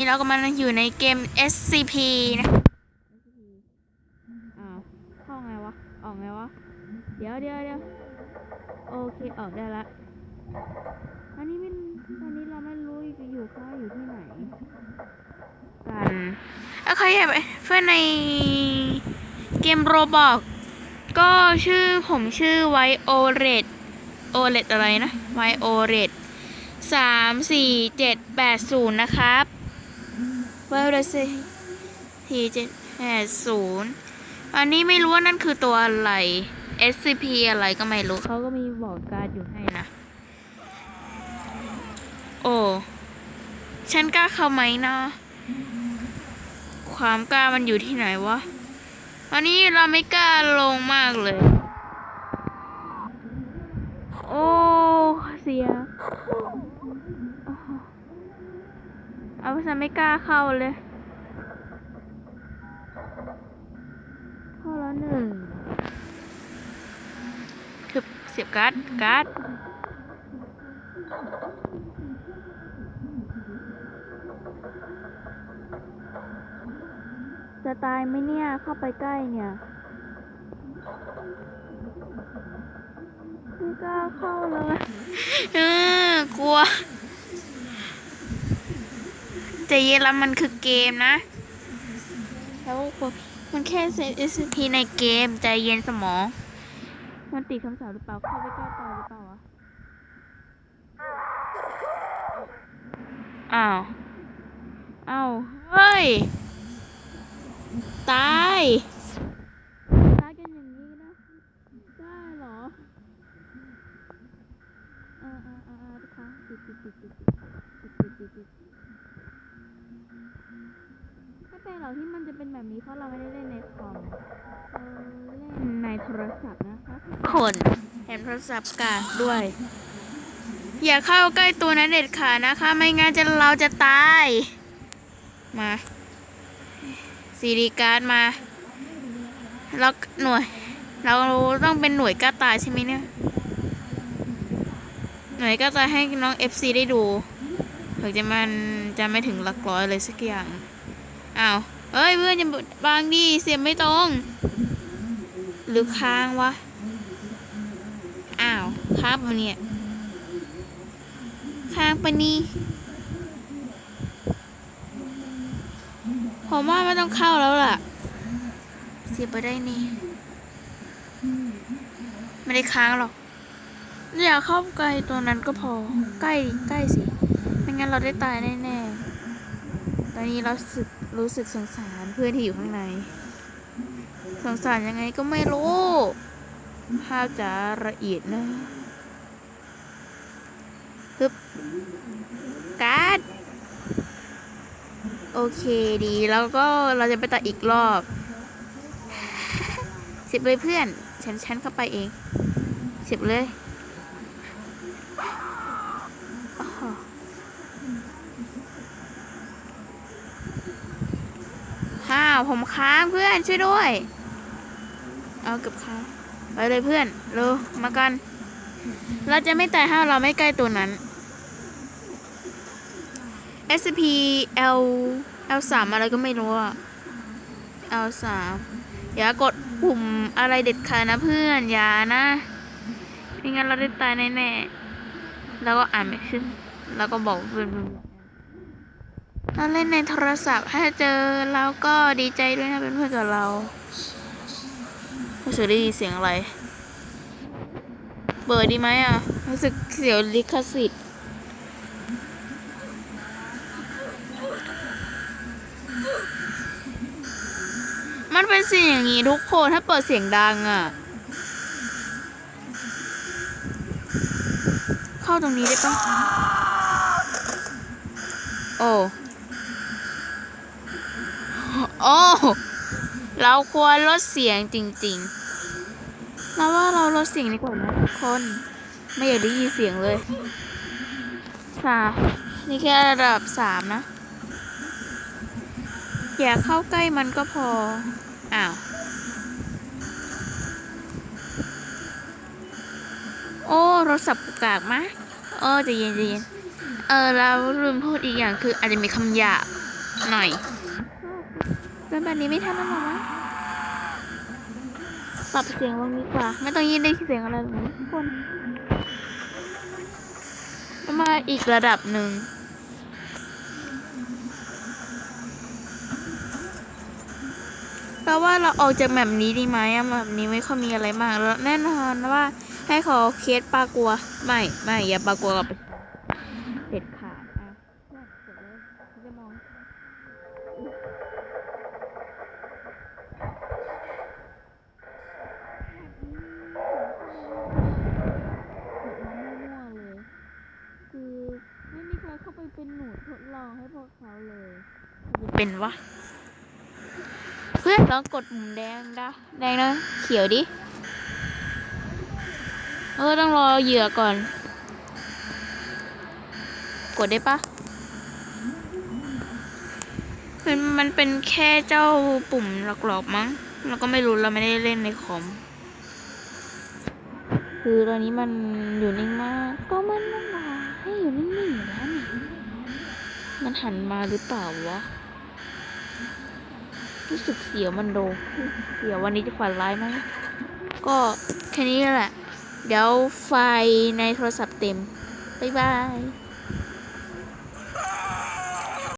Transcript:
นี่เราก็มาอยู่ในเกม SCP นะอ้าวเข้าไงวะ ออกไงวะ เดี๋ยวเดี๋ยวเดี๋ยวโอเค ออกได้ละ อันนี้เป็นตอนนี้เราไม่รู้จะอยู่ค่ายอยู่ที่ไหน กันแล้วใครอยากไปเพื่อนในเกมโรบอกก็ชื่อผมชื่อไวโอเรตโอเรตอะไรนะไวโอเรตสามสี่เจ็ดแปดศูนย์นะครับ ไวโอเรตสี่เจ็ดแปดศูนย์อันนี้ไม่รู้ว่านั่นคือตัวอะไร SCP อะไรก็ไม่รู้เขาก็มีบอกการ์ดอยู่ให้นะ โอ้ ฉันกล้าเข้าไหมนะความกล้ามันอยู่ที่ไหนวะวันนี้เราไม่กล้าลงมากเลย โอ้ เสีย เอาฉันไม่กล้าเข้าเลย เข้าแล้วหนึ่งคือเสียบการ์ดการ์ดจะตายไหมเนี่ย เข้าไปใกล้เนี่ยไม่กล้าเข้าเลย เออกลัว ใจเย็นแล้วมันคือเกมนะ แล้วมันแค่เซต SCP ในเกมใจเย็นสมอง มันติดคำสาปหรือเปล่าเข้าไปใกล้ตายหรือเปล่าวะ อ้าว อ้าว เฮ้ย ตาย ไม่เป็นหรอกที่มันจะเป็นแบบนี้เพราะเราไม่ได้เล่นในคอมเราเล่นในโทรศัพท์นะคะคนแถมโทรศัพท์กากด้วย อย่าเข้าใกล้ตัวนั้นเด็ดขาดนะคะ ไม่งั้นจะเราจะตาย มาซีดีการ์ดมาแล้วหน่วย เราต้องเป็นหน่วยกล้าตายใช่ไหมเนี่ย หน่วยกล้าตายให้น้อง FC ได้ดูถึงจะมันจะไม่ถึงหลักร้อยเลยสักอย่าง อ้าว เอ้ยเพื่อนอย่าบางดีเสียบไม่ตรง หรือค้างวะ อ้าวค้างปะเนี่ย ค้างปะนี่ผมว่าไม่ต้องเข้าแล้วล่ะ เสียไปได้นี่ไม่ได้ค้างหรอกอย่าเข้าใกล้ตัวนั้นก็พอ ใกล้ใกล้สิ ไม่งั้นเราได้ตายแน่ๆ ตอนนี้เราสึก รู้สึกสงสารเพื่อนที่อยู่ข้างใน สงสารยังไงก็ไม่รู้ ภาพจะละเอียดนะฮึบการ์ดโอเคดีแล้วก็เราจะไปตัดอีกรอบสิบเลยเพื่อน ฉันฉันเข้าไปเองสิบเลยอ้าวห้าวผมค้างเพื่อนช่วยด้วยเอาเกับค้างไปเลยเพื่อนเร็วมากัน เราจะไม่ตายถ้าเราไม่ใกล้ตัวนั้น SCP L L สามอะไรก็ไม่รู้อะ L สามอย่ากดปุ่มอะไรเด็ดขาดนะเพื่อนอย่านะไม่งั้นเราได้ตายแน่ๆแล้วก็อ่านไม่ขึ้น แล้วก็บอกเพื่อน เราเล่นในโทรศัพท์ ถ้าเจอเราก็ดีใจด้วยนะเป็นเพื่อนกับเรารู้สึกได้ยินเสียงอะไร เปิดดีไหมอะ รู้สึกเสียวลิขสิทธิ์มันเป็นเสียงอย่างนี้ทุกคน ถ้าเปิดเสียงดังอะ เข้าตรงนี้ได้ปะโอ้ โอ้ เราควรลดเสียงจริงๆเราว่าเราลดเสียงดีกว่านะทุกคน ไม่อยากได้ยินเสียงเลยค่ะนี่แค่ระดับสามนะ อย่าเข้าใกล้มันก็พอ อ้าว โอ้โทรศัพท์กูกากมากเออจะเย็นใจะเย็นเออเราลืมพูดอีกอย่างคืออาจจะมีคำหยาบหน่อย เป็นแบบนี้ไม่ทันแล้วหรอวะปรับเสียงลงดีกว่า ไม่ต้องยินได้เสียงอะไรหรอกนะทุกคนมาอีกระดับหนึ่งแปลว่าเราออกจากแบบนี้ดีไหมอะแบบนี้ไม่ค่อยมีอะไรมากแล้วแน่นอนว่าให้ขอเคสปลากัว ไม่ ไม่ อย่าปลากัวกับเด็ดขาดอะเพื่อนกดเลยเขาจะมองกดมามั่วๆเลย คือไม่มีใครเข้าไปเป็นหนูทดลองให้พวกเขาเลยเป็นวะเพื่อนลองกดปุ่มแดงดะแดงนะเขียวดิ เออต้องรอเหยื่อก่อน กดได้ปะมันมันเป็นแค่เจ้าปุ่มหลอกๆมั้ง แล้วก็ไม่รู้เราไม่ได้เล่นในคอม คือตอนนี้มันอยู่นิ่งมาก ก็มันมันรอ ให้อยู่นิ่งๆอยู่แล้วนี่มันหันมาหรือเปล่าวะ รู้สึกเสียวมันโดเสียววันนี้จะฝันร้ายไหม ก็แค่นี้แหละ เดี๋ยวไฟในโทรศัพท์เต็ม บ๊ายบาย